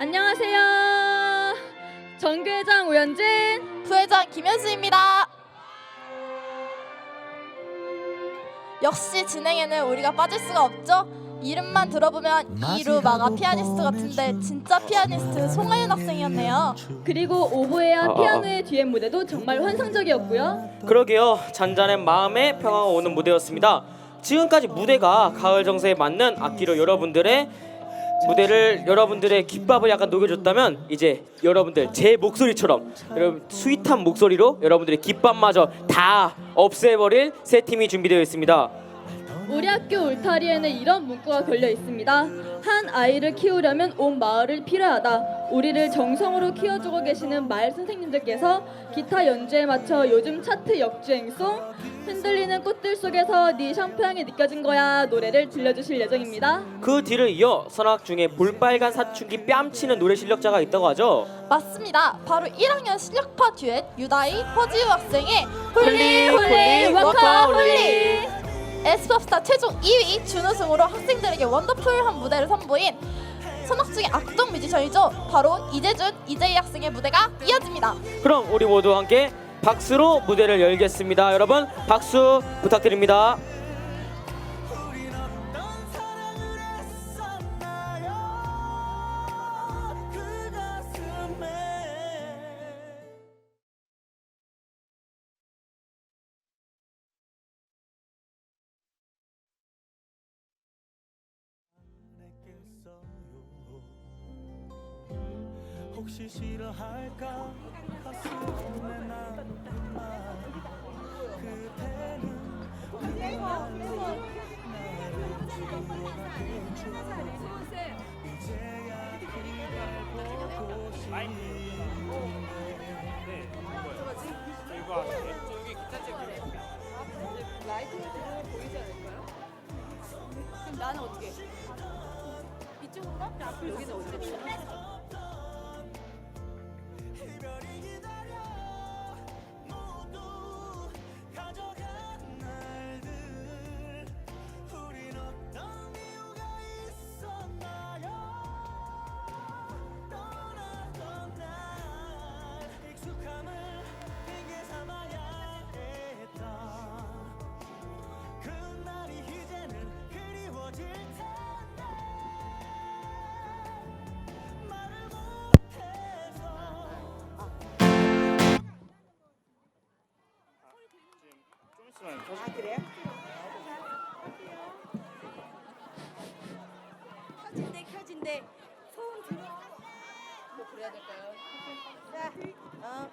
안녕하세요. 정교회장 오현진. 부회장 김현수입니다. 역시 진행에는 우리가 빠질 수가 없죠. 이름만 들어보면 이루마가 피아니스트 같은데 진짜 피아니스트 송하윤 학생이었네요. 그리고 오보에와 아, 아, 피아노의 듀엣 무대도 정말 환상적이었고요. 그러게요. 잔잔한 마음에 평화가 오는 무대였습니다. 지금까지 무대가 가을 정세에 맞는 악기로 여러분들의 무대를 여러분들의 귓밥을 약간 녹여줬다면 이제 여러분들 제 목소리처럼 여러분 스윗한 목소리로 여러분들의 귓밥마저 다 없애버릴 새 팀이 준비되어 있습니다. 우리 학교 울타리에는 이런 문구가 걸려 있습니다. 한 아이를 키우려면 온 마을을 필요하다. 우리를 정성으로 키워주고 계시는 마을 선생님들께서 기타 연주에 맞춰 요즘 차트 역주행송 흔들리는 꽃들 속에서 네 샴푸향이 느껴진 거야 노래를 들려주실 예정입니다. 그 뒤를 이어 선악 중에 볼빨간 사춘기 뺨치는 노래 실력자가 있다고 하죠. 맞습니다. 바로 1학년 실력파 듀엣 유다희 허지우 학생의 홀리 홀리 워커 홀리 에스팝스타 최종 2위 준우승으로 학생들에게 원더풀한 무대를 선보인 선악 중의 악동 뮤지션이죠. 바로 이재준, 이재희 학생의 무대가 이어집니다. 그럼 우리 모두 함께 박수로 무대를 열겠습니다. 여러분 박수 부탁드립니다. 혹시 싫어할까? 가슴에 남아 그대는 이제야 기다리고 이별이 켜진대 소음 들어 뭐 그래야 될까요? 자, 어.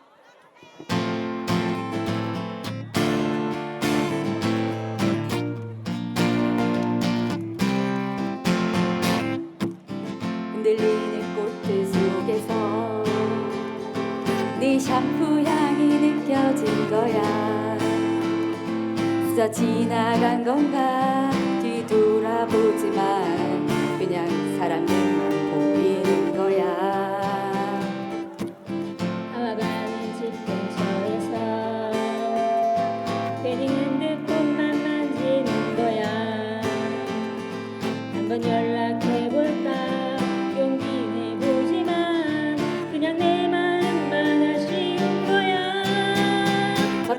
흔들리는 꽃들 속에서 네 샴푸 향이 느껴진 거야 스쳐 지나간 건가 뒤돌아보지만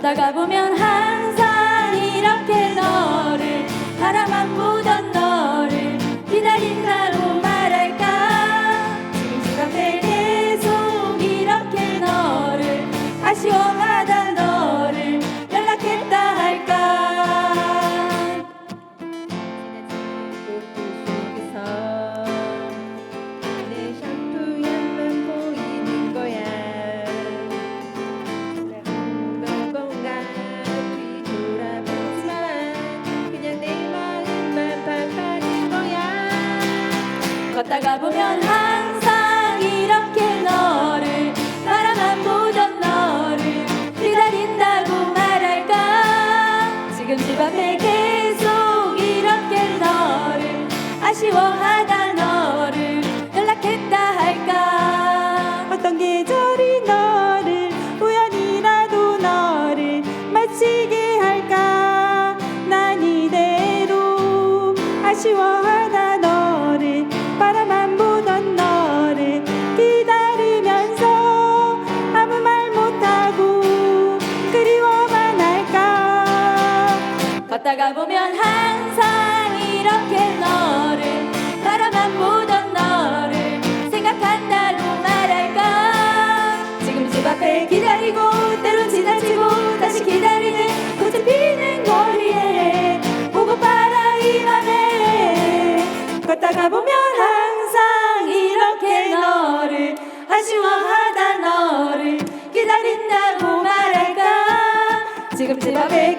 걷다가 보면 항 걷다가 보면 항상 이렇게 너를 바라만 보던 너를 기다린다고 말할까? 지금 집 앞에 계속 이렇게 너를 아쉬워하다 너를 연락했다 할까? 어떤 계절이 너를 우연이라도 너를 마치게 할까? 난 이대로 아쉬워하다 걷다가 보면 항상 이렇게 너를 바라만 보던 너를 생각한다고 말할까 지금 집 앞에 기다리고 때론 지나치고 다시 기다리는 꽃이 피는 거리에 보고파라 이 맘에. 걷다가 보면 항상 이렇게 너를 아쉬워하다 너를 기다린다고 말할까 지금 집 앞에